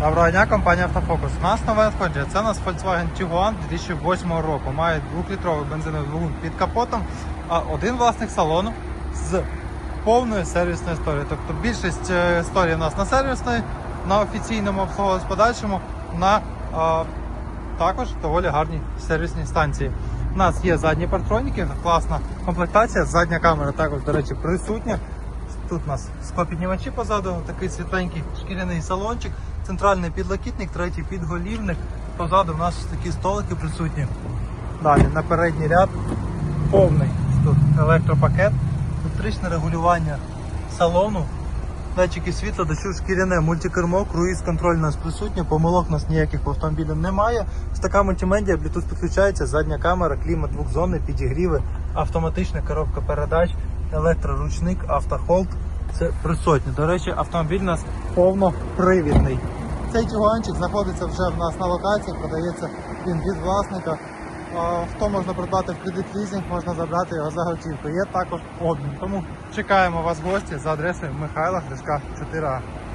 Доброго дня, компанія Автофокус. У нас нове надходження. Це у нас Volkswagen Tiguan 2008 року. Має 2-літровий бензиновий двигун під капотом, а один власник салону з повною сервісною історією. Тобто більшість е, історії у нас на сервісної, на офіційному обслуговуванні подальшому, на а, також доволі гарній сервісній станції. У нас є задні партроніки, класна комплектація, задня камера також, до речі, присутня. Тут у нас склопіднімачі позаду, такий світленький шкіряний салончик, центральний підлокітник, третій підголівник. Позаду у нас такі столики присутні. Далі на передній ряд повний тут електропакет, електричне регулювання салону, датчики світла, дощу шкіряне, мультикермо, круїз контроль у нас присутній, помилок у нас ніяких в автомобілі немає. Ось така мультимедіа, Bluetooth підключається, задня камера, клімат двохзонний, підігріви, автоматична коробка передач, електроручник, автохолд. Це присутні. До речі, автомобіль у нас повнопривідний. Цей тюганчик знаходиться вже в нас на локації, продається він від власника. Хто можна придбати в кредит лізинг, можна забрати його за готівку. Є також обмін. Тому чекаємо вас в гості за адресою Михайла Гришка 4А.